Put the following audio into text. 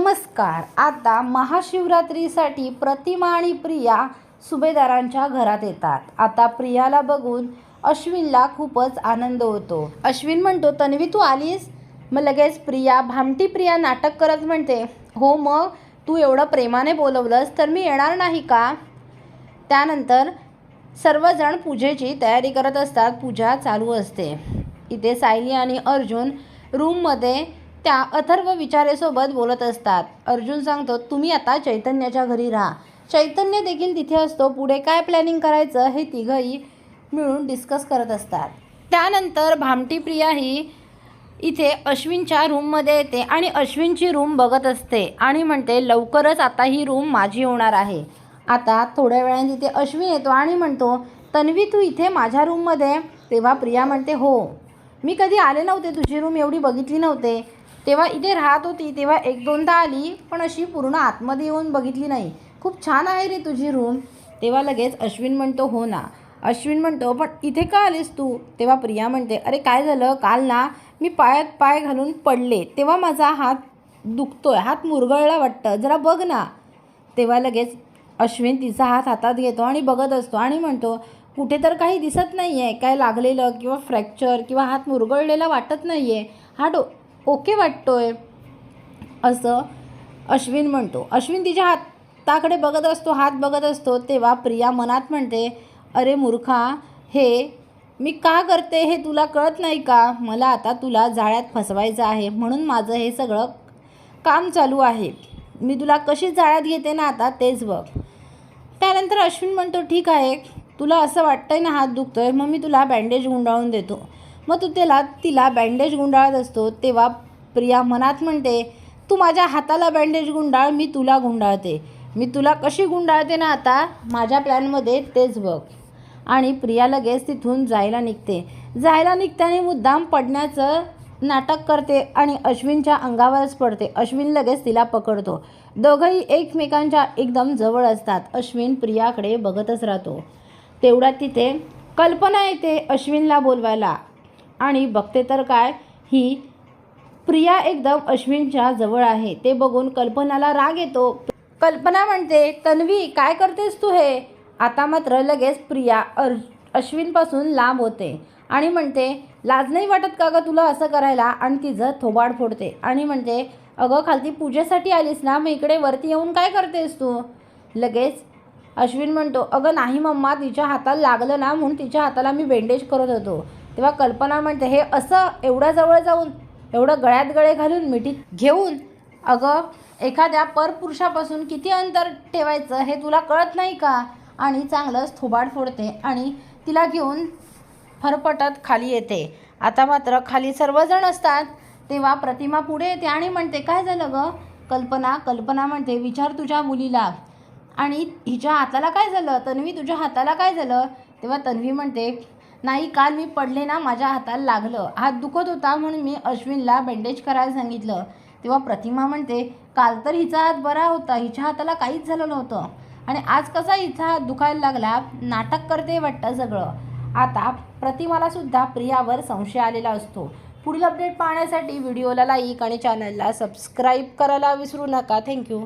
नमस्कार. आता महाशिवरात्रीसाठी प्रतिमा आणि प्रिया सुभेदारांच्या घरात येतात. आता प्रियाला बघून अश्विनला खूपच आनंद होतो. अश्विन म्हणतो तन्वी तू आलीस मग लगेच प्रिया भामटी प्रिया नाटक करत म्हणते हो मग तू एवढं प्रेमाने बोलवलंस तर मी येणार नाही का त्यानंतर सर्वजण पूजेची तयारी करत असतात. पूजा चालू असते. इथे सायली आणि अर्जुन रूममध्ये त्या अथर्व विचारेसोबत बोलत असतात. अर्जुन सांगतो तुम्ही आता चैतन्याच्या घरी राहा. चैतन्य देखील तिथे असतो. पुढे काय प्लॅनिंग करायचं हे तिघंही मिळून डिस्कस करत असतात. त्यानंतर भामटी प्रिया ही इथे अश्विनच्या रूममध्ये येते आणि अश्विनची रूम बघत असते आणि म्हणते लवकरच आता ही रूम माझी होणार आहे. आता थोड्या वेळाने तिथे अश्विन येतो आणि म्हणतो तन्वी तू इथे माझ्या रूममध्ये तेव्हा प्रिया म्हणते हो. मी कधी आले नव्हते तुझी रूम एवढी बघितली नव्हते. तेव्हा इथे राहत होती तेव्हा एक दोनदा आली पण अशी पूर्ण आतमध्ये येऊन बघितली नाही. खूप छान आहे रे तुझी रूम तेव्हा लगेच अश्विन म्हणतो हो ना. अश्विन म्हणतो पण इथे का आलीस तू? तेव्हा प्रिया म्हणते अरे काय झालं? काल ना मी पायात पाय घालून पडले. तेव्हा माझा हात दुखतोय हात मुरगळला वाटतं. जरा बघ ना. तेव्हा लगेच अश्विन तिचा हात हातात घेतो आणि बघत असतो आणि म्हणतो कुठे तर काही दिसत नाही आहे काय लागलेलं किंवा फ्रॅक्चर किंवा हात मुरगळलेला वाटत नाही आहे हा डो ओके वाटतोय असं अश्विन म्हणतो. अश्विन तिच्या हाताकडे बघत असतो हात बघत असतो तेव्हा प्रिया मनात म्हणते अरे मूर्खा हे मी का करते हे तुला कळत नाही का? मला आता तुला जाळ्यात फसवायचं आहे म्हणून माझं हे सगळं काम चालू आहे. मी तुला कशी जाळ्यात घेते ना आता तेच बघ. त्यानंतर अश्विन म्हणतो ठीक आहे तुला असं वाटतंय ना हात दुखतोय मग मी तुला बँडेज गुंडाळून देतो. मग तू त्याला तिला बँडेज गुंडाळत असतो तेव्हा प्रिया मनात म्हणते तू माझ्या हाताला बँडेज गुंडाळ मी तुला गुंडाळते. मी तुला कशी गुंडाळते ना आता? माझ्या प्लॅनमध्ये तेच बघ. आणि प्रिया लगेच तिथून जायला निघते. जायला निघताना मुद्दाम पडण्याचं नाटक करते आणि अश्विनच्या अंगावरच पडते. अश्विन लगेच तिला पकडतो. दोघंही एकमेकांच्या एकदम जवळ असतात. अश्विन प्रियाकडे बघतच राहतो. तेवढ्यात तिथे कल्पना येते अश्विनला बोलवायला. आणि बघते तर काय? ही प्रिया एकदम अश्विनच्या जवळ आहे. ते बघून कल्पनाला राग येतो. कल्पना म्हणते तन्वी काय करतेस तू हे? आता मात्र लगेच प्रिया अर अश्विनपासून लांब होते आणि म्हणते लाज नाही वाटत का गं तुला असं करायला? आणि तिचं थोबाड फोडते आणि म्हणते अगं खालती पूजेसाठी आलीस ना मग इकडे वरती येऊन काय करतेस तू? लगेच अश्विन म्हणतो अगं नाही मम्मा तिच्या हाताला लागलं ना म्हणून तिच्या हाताला मी बेंडेज करत होतो. तेव्हा कल्पना म्हणते हे असं एवढ्या जवळ जाऊन एवढं गळ्यात गळे घालून मिठीत घेऊन अगं एखाद्या परपुरुषापासून किती अंतर ठेवायचं हे तुला कळत नाही का? आणि चांगलंच थोबाड फोडते आणि तिला घेऊन फरफटत खाली येते. आता मात्र खाली सर्वजण असतात. तेव्हा प्रतिमा पुढे येते आणि म्हणते काय झालं गं? कल्पना कल्पना म्हणते विचार तुझ्या मुलीला. आणि हिच्या हाताला काय झालं? तन्वी तुझ्या हाताला काय झालं? तेव्हा तन्वी म्हणते नाही काल मी पडले ना माझ्या हाताला लागलं. हात दुखत होता म्हणून मी अश्विनला बँडेज करायला सांगितलं. तेव्हा प्रतिमा म्हणते काल तर हिचा हात बरा होता हिच्या हाताला काहीच झालं नव्हतं. आणि आज कसा हिचा हात दुखायला लागला नाटक करते वाटतं सगळं. आता प्रतिमाला सुद्धा प्रियावर संशय आलेला असतो. पुढील अपडेट पाहण्यासाठी व्हिडिओला लाईक आणि चॅनलला सबस्क्राईब करायला विसरू नका. थँक्यू